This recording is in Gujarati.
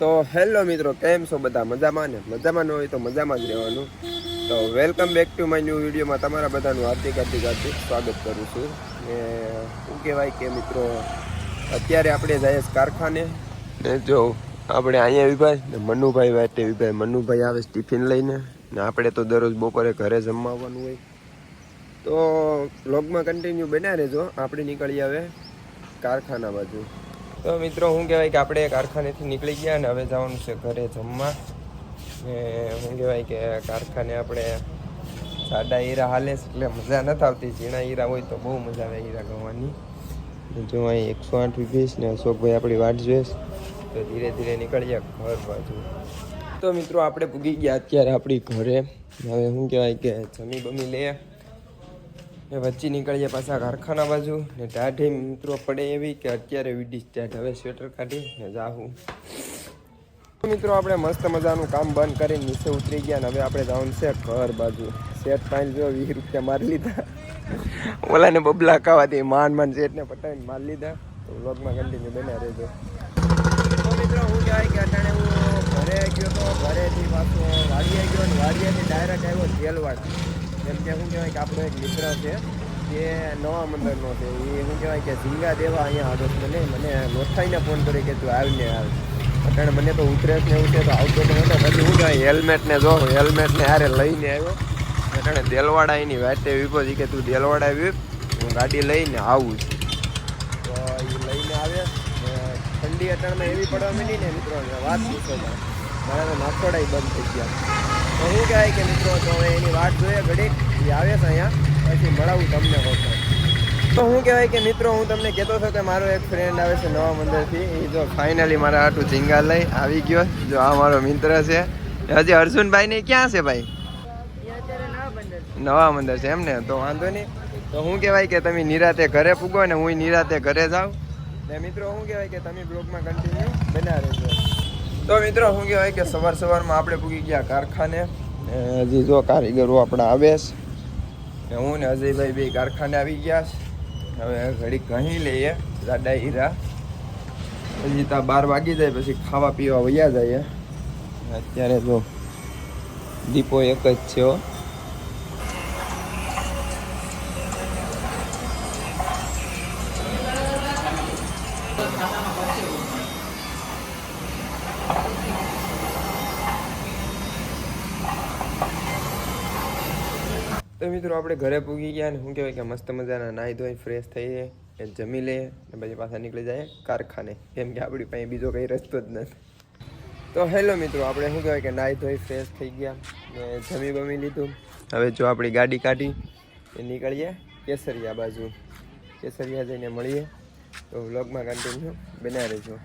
તો હેલો મિત્રો, કેમ છો બધા? મજામાં ને? મજામાં ન હોય તો મજામાં જ રહેવાનું. તો welcome back to my new વિડીયોમાં તમારા બધાનું હાર્દિક હાર્દિક હાર્દિક સ્વાગત કરું છું. ને શું કહેવાય કે મિત્રો, અત્યારે આપણે જઈએ કારખાને. ને જો આપણે અહીંયા વિભાઈ ને મનુભાઈ વાટે. વિભાઈ, મનુભાઈ આવે ટિફિન લઈને. ને આપણે તો દરરોજ બપોરે ઘરે જમાવવાનું હોય. તો બ્લોગમાં કન્ટિન્યુ બન્યા રહેજો. આપણે નીકળી આવે કારખાના બાજુ. તો મિત્રો શું કહેવાય કે આપણે કારખાનેથી નીકળી ગયા ને હવે જવાનું છે ઘરે જમવા. ને શું કહેવાય કે કારખાને આપણે સાડા હીરા હાલે છે એટલે મજા નથી આવતી. ઝીણા હીરા હોય તો બહુ મજા આવે હીરા ગવાની. જો અહીં એકસો આઠ વીસ ને અશોકભાઈ આપણી વાટ જોઈશ તો ધીરે ધીરે નીકળીએ ઘર બાજુ. તો મિત્રો, આપણે પૂગી ગયા અત્યારે આપણી ઘરે. હવે શું કહેવાય કે જમી બમી લઈએ. ને વચ્ચે નીકળીએ પાછા કારખાના બાજુ. ને ટાઢી મિત્રો પડે એવી કે અત્યારે વીડી સ્ટાર્ટ હવે સ્વેટર કાઢી ને જાહું. મિત્રો, આપણે મસ્ત મજાનું કામ બંધ કરીને નીચે ઉતરી ગયા ને હવે આપણે જવાનું છે ઘર બાજુ. શેઠ પાણી જો વીસ રૂપિયા મારી લીધા. ઓલાને બબલા ખાવાથી માન માન શેઠને પટાવીને મારી લીધા. તો વ્લોગમાં કન્ટિન્યુ બન્યા રહેજો. મિત્રો, હું કહેવાય કે અટાણે હું ઘરે ગયો તો ઘરેથી પાછો વાડીએ ગયો ને વાડીએથી ડાયરેક્ટ આવ્યો જેલવાડ. કે શું કહેવાય કે આપણો એક મિત્ર છે જે નવા મંદિરનો છે. એ શું કહેવાય કે ઝીંગા દેવા અહીંયા આગળ મને મને લોથાઈને ફોન કરી કે તું આવીને આવે. કારણ મને તો ઉતરેશ ને એવું છે, તો આવતો તો મને પછી શું કહેવાય, હેલ્મેટને જો હેલ્મેટને હારે લઈને આવ્યો. અત્યારે દેલવાડા એની વાટે વિભો કે તું દેલવાડા આવી હું ગાડી લઈને આવું છું. તો એ લઈને આવે ઠંડી અટાણમાં એવી પડવા માંડી ને, મિત્રો વાત પૂછો મારા નાખોડા બંધ થઈ ગયા. તો શું કહેવાય કે મિત્રો, તો હવે એની વાટ જોઈએ, ઘડીક એ આવે છે અહીંયા, પછી મળાવું તમને હોતો તો શું કહેવાય કે મિત્રો, હું તમને કહેતો હતો કે મારો એક ફ્રેન્ડ આવે છે નવા મંદિરથી. એ જો ફાઇનલી મારા હાટું ઝીંગા લઈ આવી ગયો. જો આ મારો મિત્ર છે. હજી અર્જુનભાઈ ને ક્યાં છે ભાઈ? નવા મંદિર છે એમ ને? તો વાંધો નહીં. તો શું કહેવાય કે તમે નિરાતે ઘરે પૂગો ને હું નિરાતે ઘરે જાઉં. ને મિત્રો શું કહેવાય કે તમે બ્લોગમાં કન્ટિન્યુ બના રહેજો. તો મિત્રો, શું કહેવાય કે સવાર સવારમાં આપણે પૂગી ગયા કારખાને. હજી જો કારીગરો આપણા આવે છે. હું ને અજયભાઈ બે કારખાને આવી ગયા છે. હવે ઘડી ઘણી લઈએ, દાદા હીરા હજી ત્યાં બાર વાગી જાય, પછી ખાવા પીવા વયા જાય. અત્યારે જો દીપો એક જ છે તો મિત્રો આપણે ઘરે પૂગી ગયા ને શું કહેવાય કે મસ્ત મજાના નાહી ધોઈ ફ્રેશ થઈએ એ જમી લઈએ ને પછી પાછા નીકળી જાય કારખાને. કેમ કે આપણી પાસે બીજો કંઈ રસ્તો જ નથી. તો હેલો મિત્રો, આપણે શું કહેવાય કે નાહી ધોઈ ફ્રેશ થઈ ગયા ને જમી બમી લીધું. હવે જો આપણી ગાડી કાઢી એ નીકળીએ કેસરિયા બાજુ. કેસરિયા જઈને મળીએ. તો વ્લોગમાં કન્ટિન્યુ બના રહેજો.